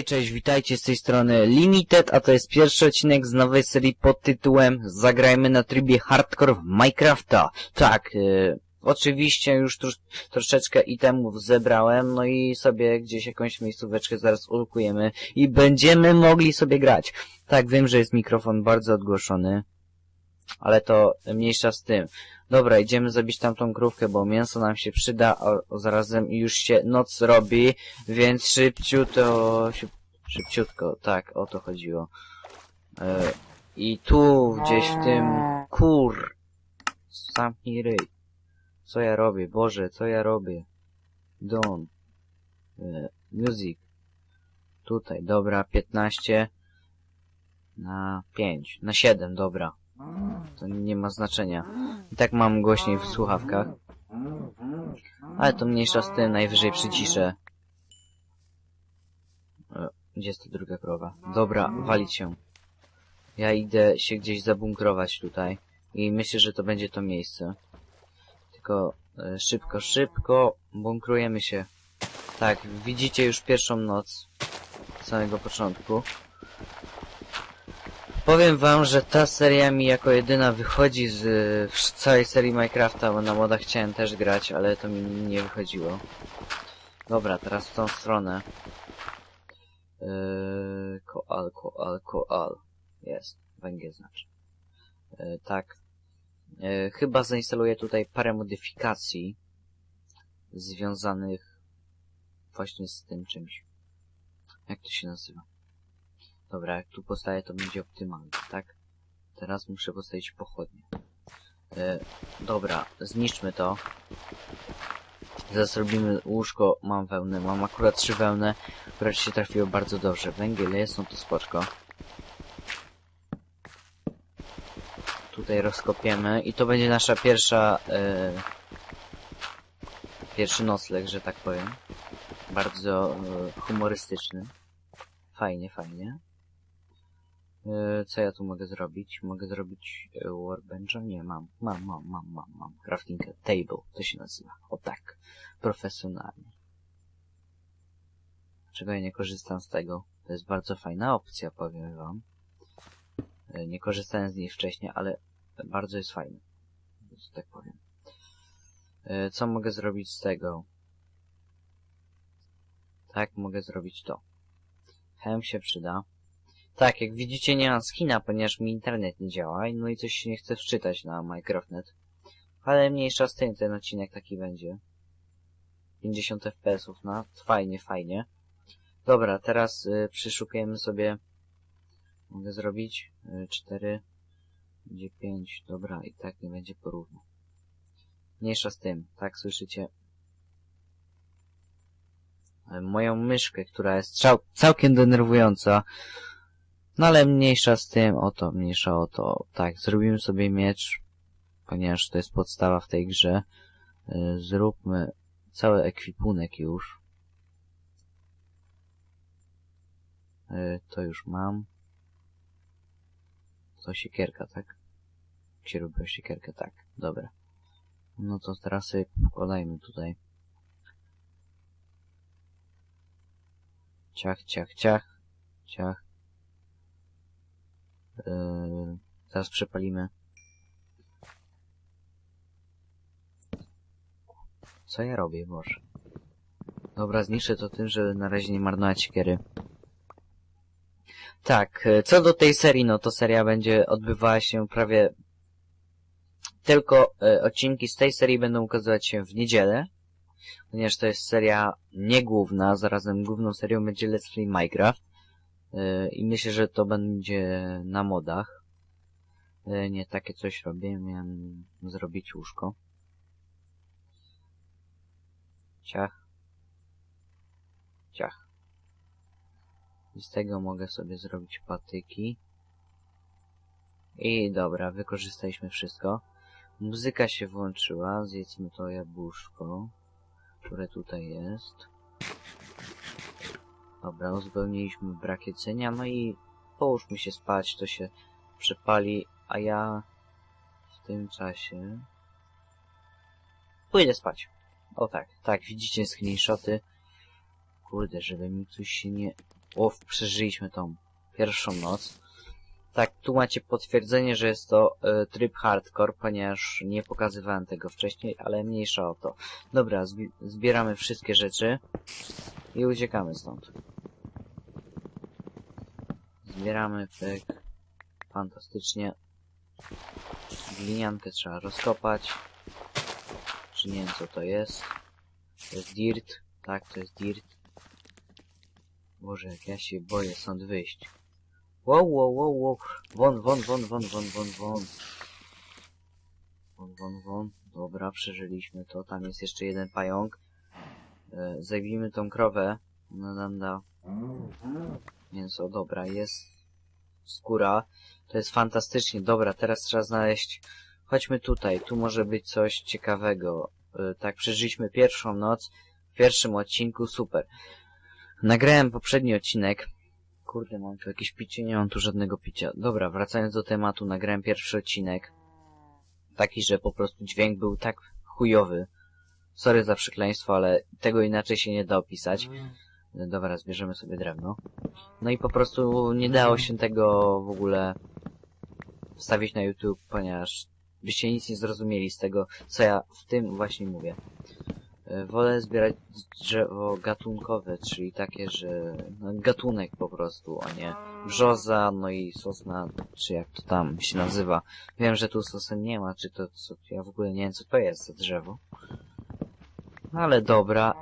Hej, cześć, witajcie z tej strony Limited, a to jest pierwszy odcinek z nowej serii pod tytułem Zagrajmy na trybie hardcore w Minecrafta. Tak, e, oczywiście już trosz, troszeczkę itemów zebrałem, no i sobie gdzieś jakąś miejscóweczkę zaraz ulokujemy i będziemy mogli sobie grać. Tak, wiem, że jest mikrofon bardzo odgłoszony, ale to mniejsza z tym. Dobra, idziemy zabić tamtą krówkę, bo mięso nam się przyda, a, zarazem już się noc robi, więc szybciutko, szyb, szybciutko, tak, o to chodziło. E, I tu, gdzieś w tym, kur, zamknij ryj. Co ja robię, Boże, co ja robię? Don. E, music. Tutaj, dobra, 15 na 5, na 7, dobra. To nie ma znaczenia. I tak mam głośniej w słuchawkach. Ale to mniejsza z tym, najwyżej przyciszę. E, Gdzie jest ta druga krowa? Dobra, walić się. Ja idę się gdzieś zabunkrować tutaj. I myślę, że to będzie to miejsce. Tylko e, szybko, szybko bunkrujemy się. Tak, widzicie już pierwszą noc. Z samego początku. Powiem wam, że ta seria mi jako jedyna wychodzi z w całej serii Minecrafta, bo na modach chciałem też grać, ale to mi nie wychodziło. Dobra, teraz w tą stronę. Yy, koal, koal, koal. Jest, węgiel znaczy. Yy, tak. Yy, chyba zainstaluję tutaj parę modyfikacji związanych właśnie z tym czymś. Jak to się nazywa? Dobra, jak tu postawię, to będzie optymalne, tak? Teraz muszę postawić pochodnie. E, dobra, zniszczmy to. Zaraz robimy łóżko, mam wełnę, mam akurat trzy wełnę, które się trafiło bardzo dobrze. Węgiel jest, no to spoczko. Tutaj rozkopiemy i to będzie nasza pierwsza... E, pierwszy nocleg, że tak powiem. Bardzo e, humorystyczny. Fajnie, fajnie. E, Co ja tu mogę zrobić? Mogę zrobić e, workbencha? Nie, mam. Mam, mam, mam, mam, mam. Crafting table, to się nazywa. O tak. Profesjonalnie. Dlaczego ja nie korzystam z tego? To jest bardzo fajna opcja, powiem wam. E, Nie korzystałem z niej wcześniej, ale bardzo jest fajna. Że tak powiem. Co mogę zrobić z tego? Tak, mogę zrobić to. Hem się przyda. Tak, jak widzicie nie mam skina, ponieważ mi internet nie działa, no i coś się nie chce wczytać na Minecraft.net. Ale mniejsza z tym, ten odcinek taki będzie. 50 FPS-ów, no, fajnie, fajnie. Dobra, teraz y, przyszukujemy sobie... Mogę zrobić? Y, 4, będzie 5, dobra, i tak nie będzie porówno. Mniejsza z tym, tak słyszycie? Y, Moją myszkę, która jest cał całkiem denerwująca. No ale mniejsza z tym, oto, mniejsza o to. Tak, zrobimy sobie miecz, ponieważ to jest podstawa w tej grze. Y, Zróbmy cały ekwipunek już. Y, To już mam. To siekierka, tak? Jak się siekierkę, tak. Dobra. No to teraz sobie tutaj. Ciach, ciach, ciach. Ciach. Yy, zaraz przepalimy. Co ja robię, Boże? Dobra, zniszczę to tym, żeby na razie nie marnować siekiery. Tak, e, co do tej serii, no to seria będzie odbywała się prawie... Tylko e, odcinki z tej serii będą ukazywać się w niedzielę, ponieważ to jest seria niegłówna, zarazem główną serią będzie Let's Play Minecraft. Yy, I myślę, że to będzie na modach. Yy, Nie, takie coś robię. Miałem zrobić łóżko. Ciach. Ciach. I z tego mogę sobie zrobić patyki. I dobra, wykorzystaliśmy wszystko. Muzyka się włączyła. Zjedzmy to jabłuszko, które tutaj jest. Dobra, uzupełniliśmy brak jedzenia, no i połóżmy się spać, to się przepali, a ja w tym czasie pójdę spać. O tak, tak, widzicie screenshoty. Kurde, żeby mi coś się nie O, przeżyliśmy tą pierwszą noc. Tak, tu macie potwierdzenie, że jest to e, tryb hardcore, ponieważ nie pokazywałem tego wcześniej, ale mniejsza o to. Dobra, zbi zbieramy wszystkie rzeczy i uciekamy stąd. Zbieramy, pyk. Fantastycznie. Gliniankę trzeba rozkopać. Czy nie wiem co to jest. To jest dirt. Tak, to jest dirt. Boże, jak ja się boję stąd wyjść. Wow, wow, wow, wow. Won, won, won, won, won, won, won. Won, won, won. Dobra, przeżyliśmy to. Tam jest jeszcze jeden pająk. E, tą krowę. Ona nam da mięso. Dobra, jest skóra. To jest fantastycznie. Dobra, teraz trzeba znaleźć... Chodźmy tutaj. Tu może być coś ciekawego. E, tak, przeżyliśmy pierwszą noc. W pierwszym odcinku. Super. Nagrałem poprzedni odcinek. Kurde, mam tu jakieś picie? Nie mam tu żadnego picia. Dobra, wracając do tematu, nagrałem pierwszy odcinek. Taki, że po prostu dźwięk był tak chujowy. Sorry za przekleństwo, ale tego inaczej się nie da opisać. Dobra, zbierzemy sobie drewno. No i po prostu nie dało się tego w ogóle wstawić na YouTube, ponieważ byście nic nie zrozumieli z tego, co ja w tym właśnie mówię. E, Wolę zbierać drzewo gatunkowe, czyli takie, że no, gatunek po prostu, a nie brzoza, no i sosna, czy jak to tam się nazywa. Wiem, że tu sosen nie ma, czy to co, ja w ogóle nie wiem co to jest za drzewo. No ale dobra,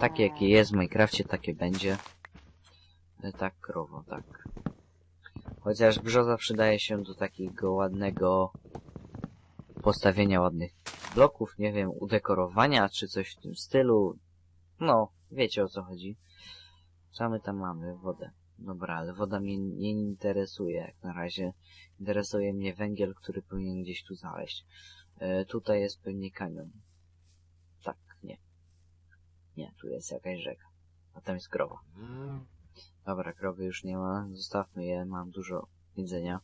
takie jakie jest w Minecrafcie, takie będzie. E, Tak, krowo, tak. Chociaż brzoza przydaje się do takiego ładnego postawienia ładnych bloków, nie wiem, udekorowania, czy coś w tym stylu. No, wiecie o co chodzi. Co my tam mamy? Wodę. Dobra, ale woda mnie nie interesuje jak na razie. Interesuje mnie węgiel, który powinien gdzieś tu znaleźć. E, tutaj jest pewnie kanion. Nie. Tu jest jakaś rzeka. A tam jest krowa. Dobra, krowy już nie ma. Zostawmy je, mam dużo jedzenia.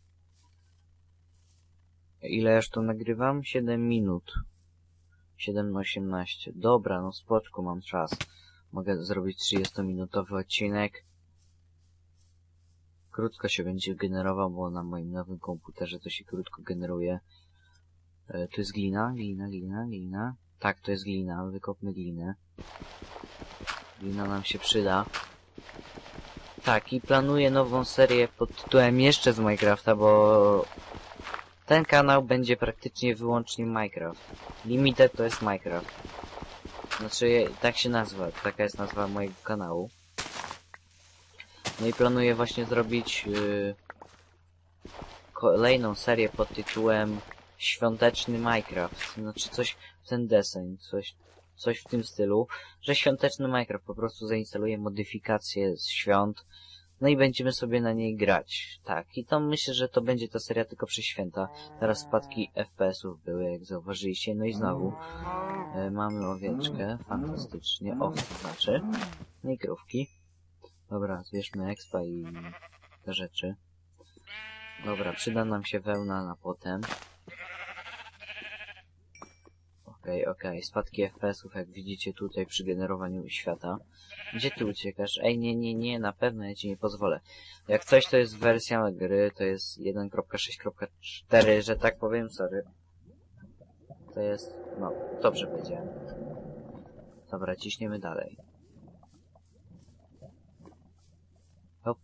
Ile już to nagrywam? 7 minut. 7 na 18. Dobra, no spoczko, mam czas. Mogę zrobić 30-minutowy odcinek. Krótko się będzie generował, bo na moim nowym komputerze to się krótko generuje. E, tu jest glina, glina, glina, glina. Tak, to jest glina, wykopmy glinę. Glina nam się przyda. Tak, i planuję nową serię pod tytułem jeszcze z Minecrafta, bo ten kanał będzie praktycznie wyłącznie Minecraft. Limited to jest Minecraft. Znaczy, tak się nazwa, taka jest nazwa mojego kanału. No i planuję właśnie zrobić yy, kolejną serię pod tytułem Świąteczny Minecraft. Znaczy coś ten deseń, coś, coś w tym stylu, że świąteczny Minecraft po prostu zainstaluję modyfikacje z świąt, no i będziemy sobie na niej grać. Tak, i to myślę, że to będzie ta seria tylko przy święta. Teraz spadki FPS-ów były, jak zauważyliście. No i znowu e, mamy owieczkę, fantastycznie, owce znaczy. No i krówki. Dobra, zbierzmy expa i te rzeczy. Dobra, przyda nam się wełna na potem. Okej, okej, spadki FPS-ów, jak widzicie tutaj przy generowaniu świata. Gdzie ty uciekasz? Ej, nie, nie, nie, na pewno ja ci nie pozwolę. Jak coś to jest wersja gry, to jest 1.6.4, że tak powiem, sorry. To jest, no, dobrze powiedziałem. Dobra, ciśniemy dalej. Hop.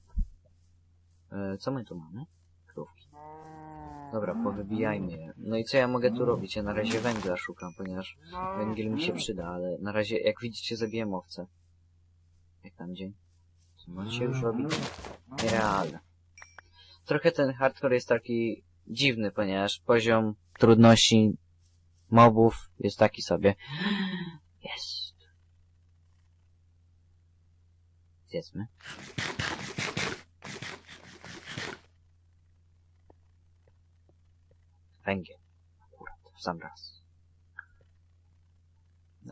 E, co my tu mamy? Dobra, powybijajmy je. No i co ja mogę tu robić? Ja na razie węgla szukam, ponieważ węgiel mi się przyda, ale na razie, jak widzicie, zabiłem owce. Jak tam dzień? Co on się już robi? Nierealne. Trochę ten hardcore jest taki dziwny, ponieważ poziom trudności mobów jest taki sobie. Jest. Zjedzmy. Węgiel. Akurat, w sam raz.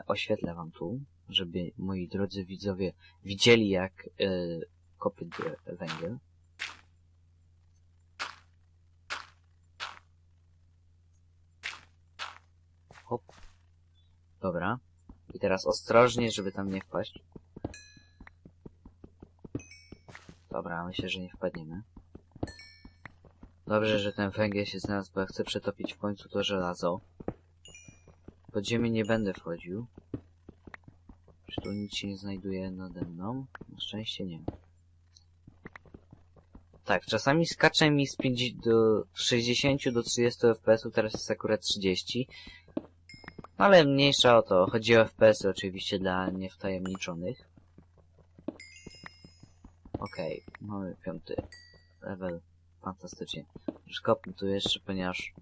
Oświetlę wam tu, żeby moi drodzy widzowie widzieli jak yy, kopię d- węgiel. Hop. Dobra. I teraz ostrożnie, żeby tam nie wpaść. Dobra, myślę, że nie wpadniemy. Dobrze, że ten węgiel się znalazł, bo ja chcę przetopić w końcu to żelazo. Pod ziemię nie będę wchodził. Czy tu nic się nie znajduje nade mną? Na szczęście nie. Tak, czasami skacze mi z 5 do 60 do 30 fps, teraz jest akurat 30. Ale mniejsza o to, chodzi o FPS oczywiście dla niewtajemniczonych. Okej, mamy piąty level. Fantastycznie. Już kopnę tu jeszcze, ponieważ...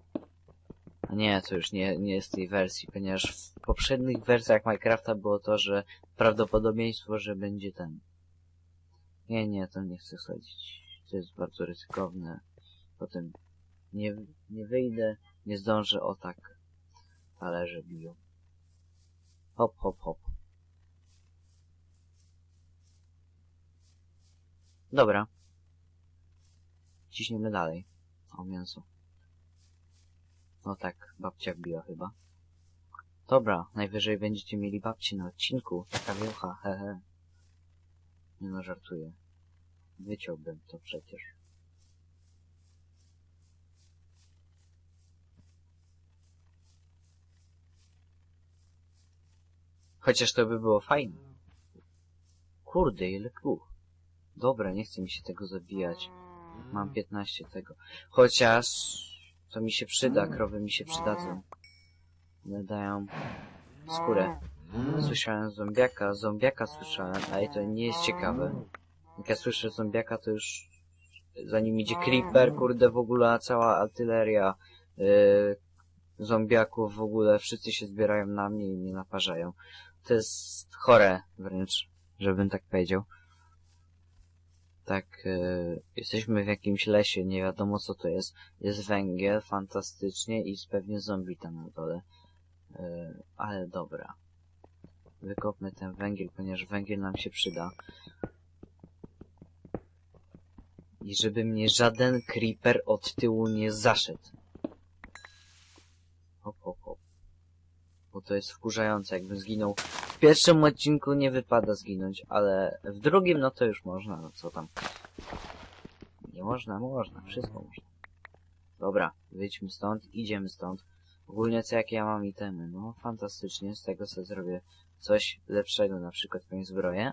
Nie, to już nie, nie jest tej wersji, ponieważ w poprzednich wersjach Minecrafta było to, że prawdopodobieństwo, że będzie ten... Nie, nie, to nie chcę chodzić. To jest bardzo ryzykowne. Potem nie, nie wyjdę, nie zdążę, o tak. Talerze biją. Hop, hop, hop. Dobra. Ciśniemy dalej. O, mięso. No tak, babcia wbiła chyba. Dobra, najwyżej będziecie mieli babci na odcinku. Taka wiocha, hehe. Nie no, żartuję. Wyciąłbym to przecież. Chociaż to by było fajne. Kurde, ile kruch. Dobra, nie chce mi się tego zabijać. Mam 15 tego. Chociaż to mi się przyda, krowy mi się przydadzą. One dają skórę. Słyszałem zombiaka, zombiaka słyszałem, ale to nie jest ciekawe. Jak ja słyszę zombiaka, to już zanim idzie creeper, kurde w ogóle cała artyleria yy, zombiaków w ogóle, wszyscy się zbierają na mnie i mnie naparzają. To jest chore wręcz, żebym tak powiedział. Tak, yy, jesteśmy w jakimś lesie, nie wiadomo co to jest. Jest węgiel, fantastycznie i pewnie zombie tam na dole. Yy, ale dobra. Wykopmy ten węgiel, ponieważ węgiel nam się przyda. I żeby mnie żaden creeper od tyłu nie zaszedł. Hop, hop, to jest wkurzające, jakbym zginął. W pierwszym odcinku nie wypada zginąć, ale w drugim no to już można, no co tam. Nie można, można, wszystko można. Dobra, wyjdźmy stąd, idziemy stąd. Ogólnie co jakie ja mam itemy? No fantastycznie, z tego sobie zrobię coś lepszego, na przykład jakąś zbroję.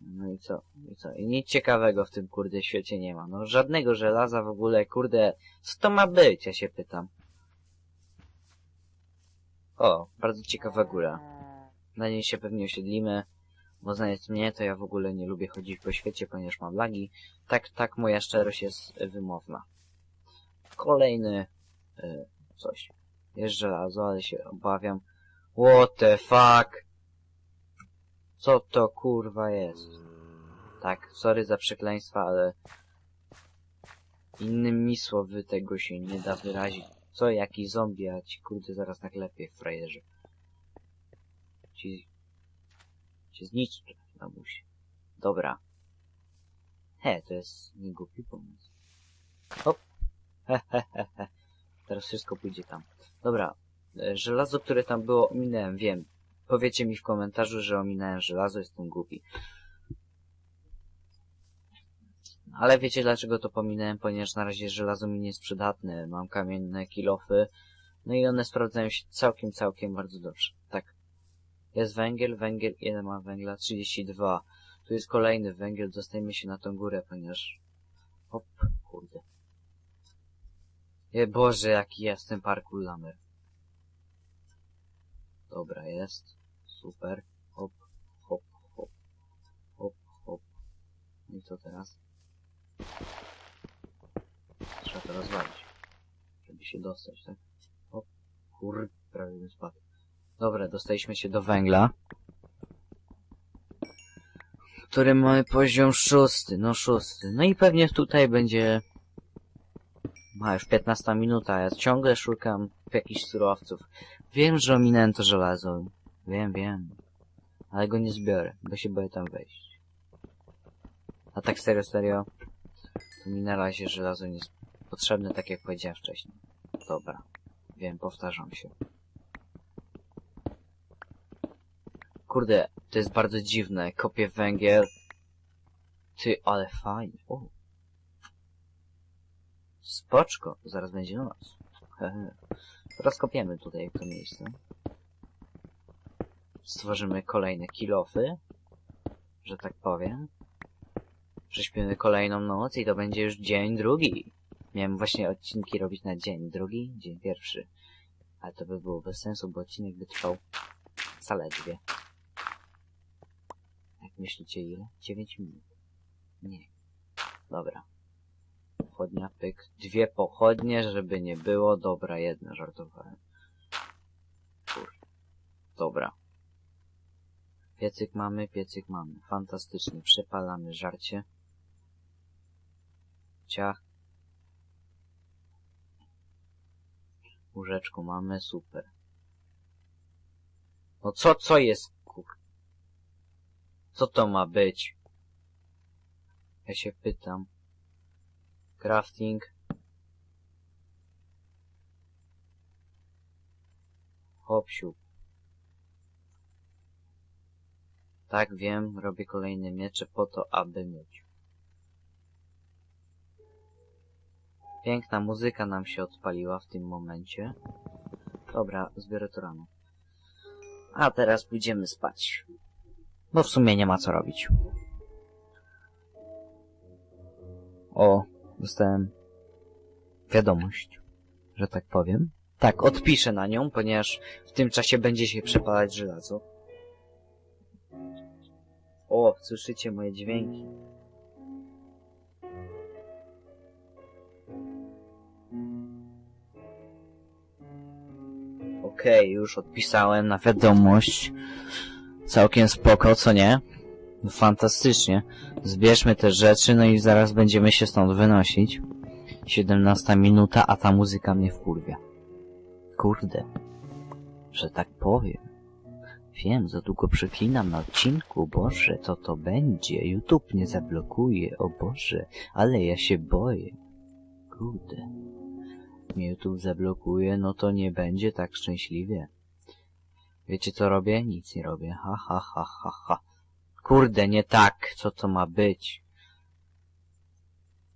No i co? I co? I nic ciekawego w tym kurde świecie nie ma. No żadnego żelaza w ogóle, kurde, co to ma być, ja się pytam. O, bardzo ciekawa góra. Na niej się pewnie osiedlimy. Bo znając mnie, to ja w ogóle nie lubię chodzić po świecie, ponieważ mam lagi. Tak, tak, moja szczerość jest wymowna. Kolejny... Y, coś. Jest żelazo, ale się obawiam. What the fuck? Co to kurwa jest? Tak, sorry za przekleństwa, ale... Innymi słowy tego się nie da wyrazić. Co, jaki zombie, a ci kurde zaraz naklepię w frajerze. Ci... Ci zniszczę, mamusi. Dobra. He, to jest niegłupi pomysł. Hop. He, he, he, he. Teraz wszystko pójdzie tam. Dobra. e, Żelazo, które tam było, ominąłem, wiem. Powiecie mi w komentarzu, że ominąłem żelazo, jestem głupi. Ale wiecie dlaczego to pominąłem? Ponieważ na razie żelazo mi nie jest przydatne. Mam kamienne kilofy. No i one sprawdzają się całkiem, całkiem bardzo dobrze. Tak. Jest węgiel, węgiel, ile ma węgla? 32. Tu jest kolejny węgiel, dostajemy się na tą górę, ponieważ... Hop, kurde. Je, Boże, jaki jest ten parkour lamer. Dobra, jest. Super. Hop, hop, hop. Hop, hop. No I co teraz? Trzeba to rozwalić. Żeby się dostać, tak? Hop. Kur... prawie bym spadł. Dobra, dostaliśmy się do węgla. Który mamy poziom szósty, no szósty. No i pewnie tutaj będzie... Ma już 15 minuta, ja ciągle szukam jakichś surowców. Wiem, że ominąłem to żelazo. Wiem, wiem. Ale go nie zbiorę, bo się boję tam wejść. A tak serio, serio, mi na razie żelazo nie jest potrzebne, tak jak powiedziałem wcześniej. Dobra. Wiem, powtarzam się. Kurde, to jest bardzo dziwne. Kopię węgiel. Ty, ale fajnie. O. Spoczko, zaraz będzie noc. Rozkopiemy tutaj to miejsce. Stworzymy kolejne kilofy, że tak powiem. Prześpimy kolejną noc i to będzie już dzień drugi. Miałem właśnie odcinki robić na dzień drugi, dzień pierwszy. Ale to by było bez sensu, bo odcinek by trwał zaledwie. Jak myślicie ile? 9 minut. Nie. Dobra. Pochodnia, pyk. Dwie pochodnie, żeby nie było. Dobra, jedna, żartowałem. Kur. Dobra. Piecyk mamy, piecyk mamy. Fantastycznie. Przepalamy żarcie. Ciach. Łóżeczko mamy, super. No co, co jest, kur... Co to ma być? Ja się pytam. Crafting. Hopsiu. Tak, wiem, robię kolejne miecze po to, aby mieć. Piękna muzyka nam się odpaliła w tym momencie. Dobra, zbiorę to rano. A teraz pójdziemy spać. Bo w sumie nie ma co robić. O, dostałem wiadomość, że tak powiem. Tak, odpiszę na nią, ponieważ w tym czasie będzie się przepalać żelazo. O, słyszycie moje dźwięki. Okej, okay, już odpisałem na wiadomość. Całkiem spoko, co nie? Fantastycznie. Zbierzmy te rzeczy, no i zaraz będziemy się stąd wynosić. 17 minuta, a ta muzyka mnie wkurwia. Kurde. Że tak powiem. Wiem, za długo przeklinam na odcinku, Boże, co to będzie? YouTube nie zablokuje, o Boże, ale ja się boję. Kurde. Mnie YouTube zablokuje, no to nie będzie tak szczęśliwie. Wiecie co robię? Nic nie robię. Ha, ha, ha, ha, ha. Kurde, nie tak. Co to ma być?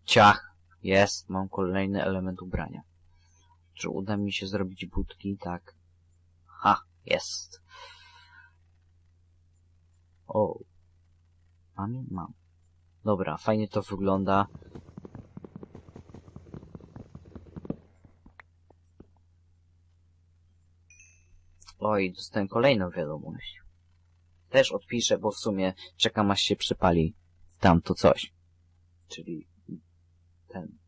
Ciach. Jest. Mam kolejny element ubrania. Czy uda mi się zrobić budki? Tak. Ha. Jest. O. Mam? Mam. Dobra, fajnie to wygląda. Oj, dostałem kolejną wiadomość. Też odpiszę, bo w sumie czekam aż się przypali tamto coś. Czyli ten.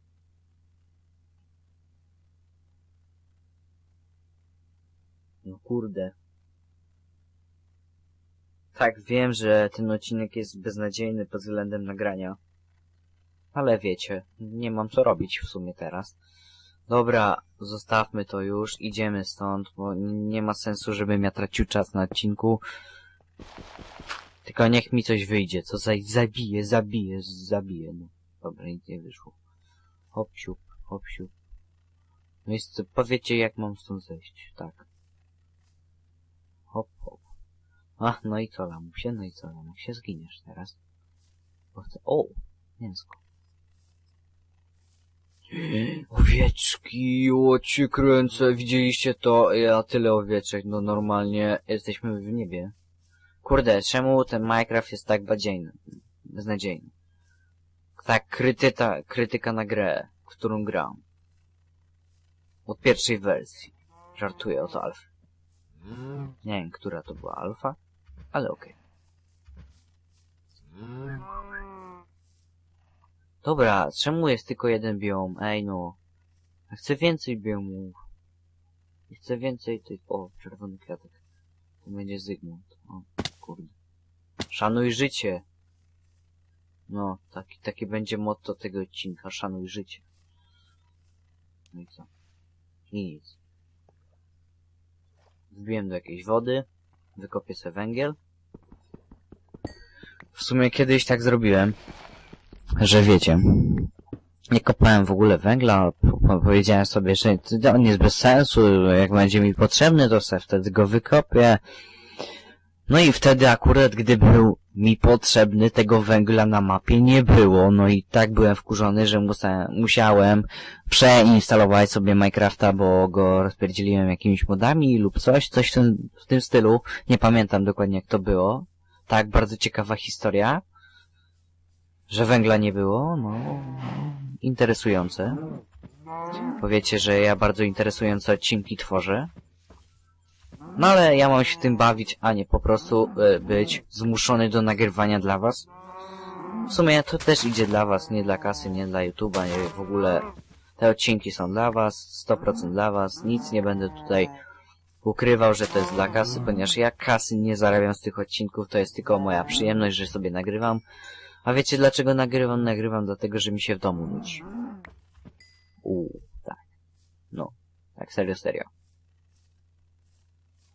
No kurde. Tak, wiem, że ten odcinek jest beznadziejny pod względem nagrania. Ale wiecie, nie mam co robić w sumie teraz. Dobra, zostawmy to już, idziemy stąd, bo nie ma sensu, żebym ja tracił czas na odcinku. Tylko niech mi coś wyjdzie, co za zabije, zabije, zabije, no. Dobra, nic nie wyszło. Hop, siup. No i powiecie jak mam stąd zejść, tak. Hop, hop. A, no i co lamusie, no i co lamusie, zginiesz teraz. Bo chcę... O, mięsko. Owieczki, o ci kręcę, widzieliście to? Ja tyle owieczek, no normalnie jesteśmy w niebie. Kurde, czemu ten Minecraft jest tak badziejny? Beznadziejny. Tak krytyta, krytyka na grę, którą gram. Od pierwszej wersji. Żartuję o to alfa. Nie wiem, która to była alfa, ale okej. Okay. Dobra, czemu jest tylko jeden biom? Ej no. Ja chcę więcej biomów. I chcę więcej tych... O, czerwony kwiatek. To będzie Zygmunt. O, kurde. Szanuj życie. No, taki, taki będzie motto tego odcinka. Szanuj życie. No i co? I nic. Wbiłem do jakiejś wody. Wykopię sobie węgiel. W sumie kiedyś tak zrobiłem że wiecie, nie kopałem w ogóle węgla, powiedziałem sobie, że on jest bez sensu, jak będzie mi potrzebny, to sobie wtedy go wykopię. No i wtedy akurat, gdy był mi potrzebny, tego węgla na mapie nie było, no i tak byłem wkurzony, że musiałem przeinstalować sobie Minecrafta, bo go rozpierdzieliłem jakimiś modami lub coś, coś w tym, w tym stylu, nie pamiętam dokładnie jak to było. Tak, bardzo ciekawa historia, że węgla nie było, no, interesujące. Powiecie, że ja bardzo interesujące odcinki tworzę. No ale ja mam się tym bawić, a nie po prostu e, być zmuszony do nagrywania dla was. W sumie to też idzie dla was, nie dla kasy, nie dla YouTube'a, nie w ogóle. Te odcinki są dla was, 100% dla was, nic nie będę tutaj ukrywał, że to jest dla kasy, ponieważ ja kasy nie zarabiam z tych odcinków, to jest tylko moja przyjemność, że sobie nagrywam. A wiecie dlaczego nagrywam? Nagrywam dlatego, że mi się w domu nudzi. Uuu, tak. No, tak serio, serio.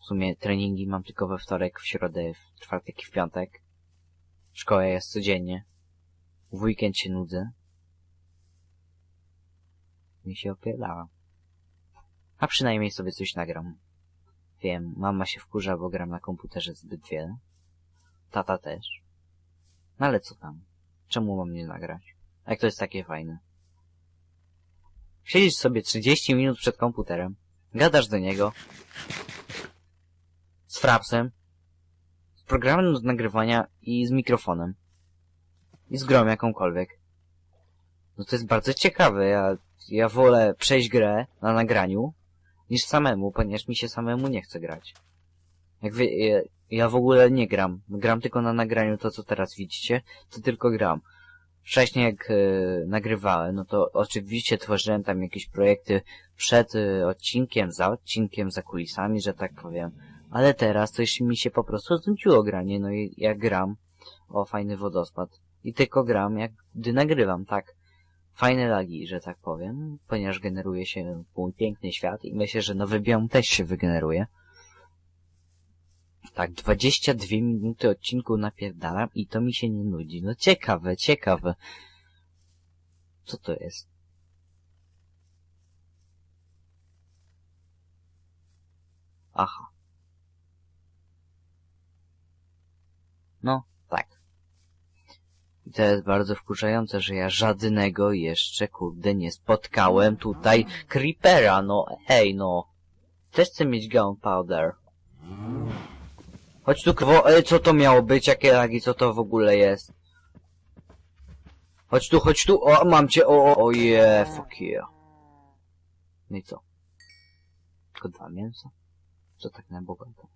W sumie treningi mam tylko we wtorek, w środę, w czwartek i w piątek. Szkoła jest codziennie. W weekend się nudzę. Mi się opierdala. A przynajmniej sobie coś nagram. Wiem, mama się wkurza, bo gram na komputerze zbyt wiele. Tata też. No ale co tam? Czemu mam nie nagrać? Jak to jest takie fajne? Siedzisz sobie 30 minut przed komputerem, gadasz do niego, z frapsem, z programem do nagrywania i z mikrofonem. I z grą jakąkolwiek. No to jest bardzo ciekawe. Ja, ja wolę przejść grę na nagraniu niż samemu, ponieważ mi się samemu nie chce grać. Jak wy, ja, ja w ogóle nie gram. Gram tylko na nagraniu to, co teraz widzicie, to tylko gram. Wcześniej jak e, nagrywałem, no to oczywiście tworzyłem tam jakieś projekty przed e, odcinkiem, za odcinkiem, za kulisami, że tak powiem. Ale teraz już mi się po prostu znudziło granie, no i jak gram, o fajny wodospad, i tylko gram, jak gdy nagrywam, tak. Fajne lagi, że tak powiem, ponieważ generuje się mój piękny świat i myślę, że nowy biom też się wygeneruje. Tak, 22 minuty odcinku napierdalam i to mi się nie nudzi. No ciekawe, ciekawe. Co to jest? Aha. No, tak. I to jest bardzo wkurzające, że ja żadnego jeszcze, kurde, nie spotkałem tutaj Creepera, no ej, no. Też chcę mieć gunpowder. Chodź tu, kwo... Ej, co to miało być? Jakie lagi? Co to w ogóle jest? Chodź tu, chodź tu. O, mam cię. O, o, o je, fuck yeah. No i co? Tylko dwa mięsa? Co tak na bogato?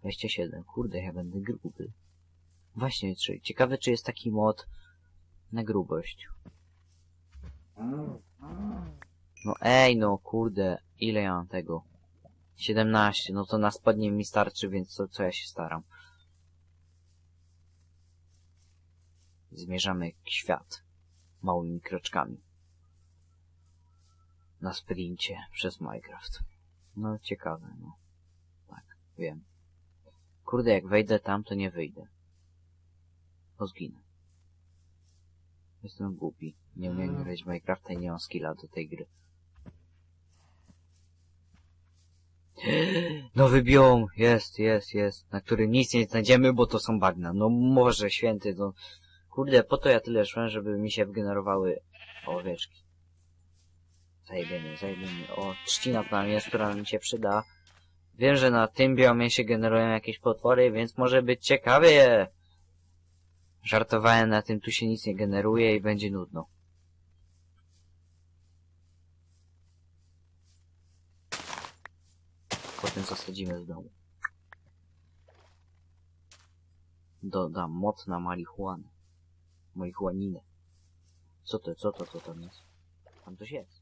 27. Kurde, ja będę gruby. Właśnie, czy, ciekawe czy jest taki mod na grubość. No ej, no kurde, ile ja mam tego? 17, no to na spodnie mi starczy, więc co, co ja się staram? Zmierzamy świat małymi kroczkami. Na sprincie przez Minecraft. No ciekawe, no. Tak, wiem. Kurde, jak wejdę tam, to nie wyjdę. To zginę. Jestem głupi. Nie umiem grać w Minecrafta i nie mam skilla do tej gry. Nowy biom! Jest, jest, jest. Na którym nic nie znajdziemy, bo to są bagna. No może święty, no. Kurde, po to ja tyle szłem, żeby mi się wygenerowały owieczki. Zajebiemy, zajebiemy. O, trzcina tam jest, która mi się przyda. Wiem, że na tym biomie się generują jakieś potwory, więc może być ciekawie. Żartowałem na tym, tu się nic nie generuje i będzie nudno. Potem zasadzimy w domu. Dodam moc na marihuanę. Marihuaninę. Co to, co to, co tam jest? Tam coś jest.